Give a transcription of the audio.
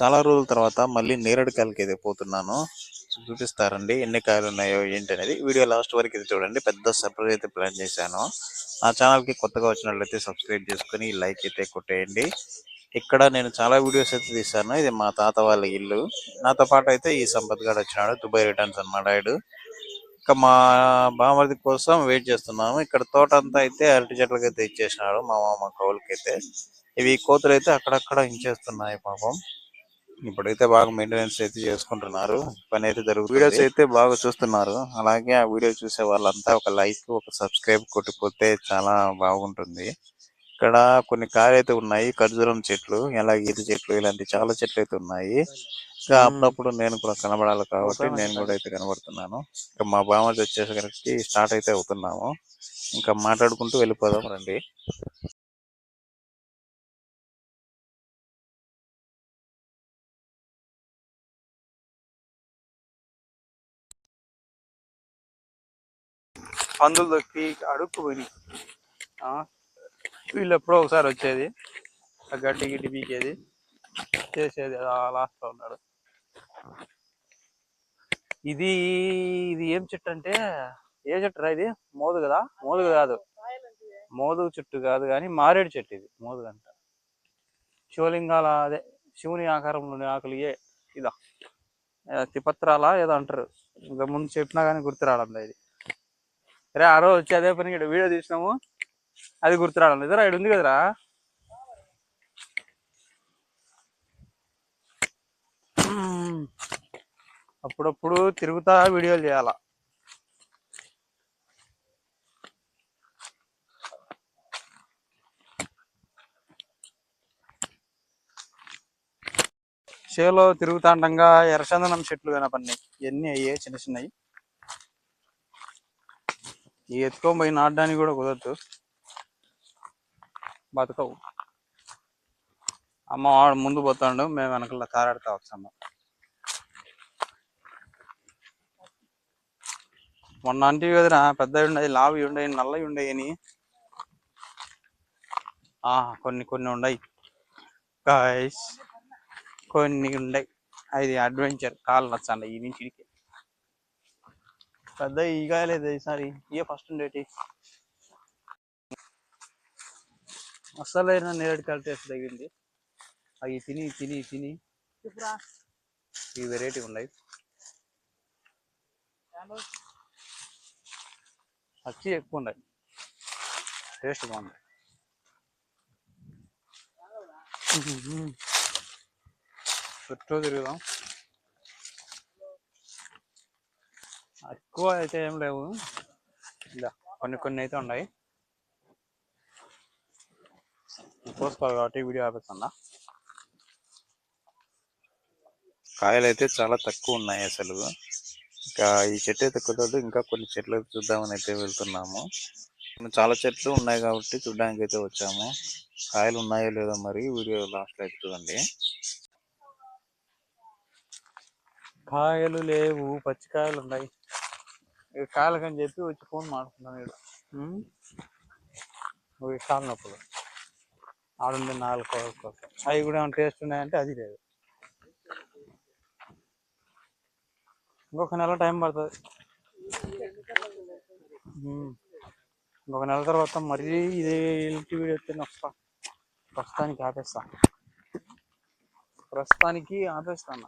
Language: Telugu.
చాలా రోజుల తర్వాత మళ్ళీ నేరేడుకాయలకి అయితే పోతున్నాను. చూపిస్తారండి ఎన్ని కాయలు ఉన్నాయో ఏంటి అనేది వీడియో లాస్ట్ వరకు అయితే చూడండి. పెద్ద సర్ప్రైజ్ అయితే ప్లాన్ చేశాను. నా ఛానల్కి కొత్తగా వచ్చినట్లయితే సబ్స్క్రైబ్ చేసుకుని లైక్ అయితే కొట్టేయండి. ఇక్కడ నేను చాలా వీడియోస్ అయితే తీశాను. ఇది మా తాత వాళ్ళ ఇల్లు. నాతో పాటు అయితే ఈ సంపత్ గారు వచ్చినాడు. దుబాయ్ రిటర్న్స్ అన్నమాట ఆడు. ఇంకా మా బామర్ది కోసం వెయిట్ చేస్తున్నాము. ఇక్కడ తోట అంతా అయితే అరటి చెట్లకి అయితే ఇచ్చేసినాడు మా మామ కౌలుకి అయితే. ఇవి కోతులు అయితే అక్కడక్కడ ఇంచేస్తున్నాయి పాపం. ఇప్పుడైతే బాగా మెయింటెనెన్స్ అయితే చేసుకుంటున్నారు. పని అయితే జరుగుతుంది. వీడియోస్ అయితే బాగా చూస్తున్నారు. అలాగే ఆ వీడియో చూసే వాళ్ళంతా ఒక లైక్ ఒక సబ్స్క్రైబ్ కొట్టిపోతే చాలా బాగుంటుంది. ఇక్కడ కొన్ని కాయలు అయితే ఉన్నాయి. ఖర్జూరం చెట్లు అలాగే ఈత చెట్లు ఇలాంటి చాలా చెట్లు అయితే ఉన్నాయి. ఇంకా అప్పుడప్పుడు నేను కూడా కనబడాలి కాబట్టి నేను కూడా అయితే కనబడుతున్నాను. ఇంకా మా బామ్మది వచ్చేసరికి స్టార్ట్ అయితే అవుతున్నాము. ఇంకా మాట్లాడుకుంటూ వెళ్ళిపోదాం రండి. పందులు దొక్కి అడుక్కు పోయినాయి. ఆ, వీళ్ళు ఎప్పుడో ఒకసారి వచ్చేది. ఆ గడ్డి గిడ్డి పీకేది. చేసేది లాస్ట్లో ఉన్నాడు. ఇది ఇది ఏం చెట్టు అంటే ఏ చెట్టు రా ఇది? మోదు కదా? మోదు కాదు. మోదు చెట్టు కాదు కానీ మారేడు చెట్టు ఇది మోదు అంట శివలింగాల అదే శివుని ఆకారంలోని ఆకులు ఏ ఇదా తిపత్రాల ఏదో అంటారు. ఇంకా ముందు చెప్పినా కానీ గుర్తు రావడం ఇది. రే ఆ రోజు వచ్చి అదే పని ఇక్కడ వీడియో తీసినాము. అది గుర్తు రావడం లేదురా ఇక్కడ ఉంది కదరా. అప్పుడప్పుడు తిరుగుతా వీడియోలు చేయాల? చేలో తిరుగుతాండంగా ఎర్రచందనం చెట్లు కనపడినాయి. ఇవన్నీ అయ్యాయి చిన్న చిన్నవి. ఈ ఎత్తుకొని పోయి నాటడానికి కూడా కుదరదు. బతకవు. అమ్మ వాడు ముందు పోతాడు మేము వెనకాల కారాడుతా వచ్చాము మొన్న అంటే కదరా పెద్దవి ఉండయి లావి ఉండయి నల్లవి ఉండయి అని. కొన్ని కొన్ని ఉండయి. గాయస్ కొన్ని ఉండయి. అది అడ్వెంచర్ కాలు నచ్చండి ఈ నుంచి పెద్ద ఈగాయలేదు ఈసారి. ఇయే ఫస్ట్ ఉండేటి అసలైన నేరేడుకాయల టేస్ట్ తగిలింది. అవి తిని తిని తిని ఈ వెరైటీ ఉన్నాయి. అచ్చి ఎక్కువ ఉన్నాయి. టేస్ట్ బాగుంది. చుట్టూ తిరుగుదాం. ఎక్కువ అయితే ఏం లేవు. ఇలా కొన్ని కొన్ని అయితే ఉన్నాయి. కోసుకోవాలి కాబట్టి వీడియో ఆపేస్తున్నా. కాయలు అయితే చాలా తక్కువ ఉన్నాయి అసలు. ఇంకా ఈ చెట్టు అయితే కుదరదు. ఇంకా కొన్ని చెట్లు అయితే చూద్దామని అయితే వెళ్తున్నాము. చాలా చెట్లు ఉన్నాయి కాబట్టి చూడడానికి అయితే వచ్చాము. కాయలు ఉన్నాయో లేదో మరి వీడియో లాస్ట్లో అయితే చూడండి. కాయలు లేవు పచ్చికాయలు ఉన్నాయి. ఇక కాయలకని చెప్పి వచ్చి ఫోన్ మాడుతున్నాను ఇక్కడ ఇవి కాలినప్పుడు ఆడుంది నాలుగు కాయల కోసం. అవి కూడా ఏమైనా టేస్ట్ ఉన్నాయంటే అది లేదు. ఇంకొక నెల టైం పడుతుంది. ఇంకొక నెల తర్వాత మరీ ఇదే ఇంటి వీడియో వచ్చి వస్తా. ప్రస్తుతానికి ఆపేస్తా. ప్రస్తుతానికి ఆపేస్తాను.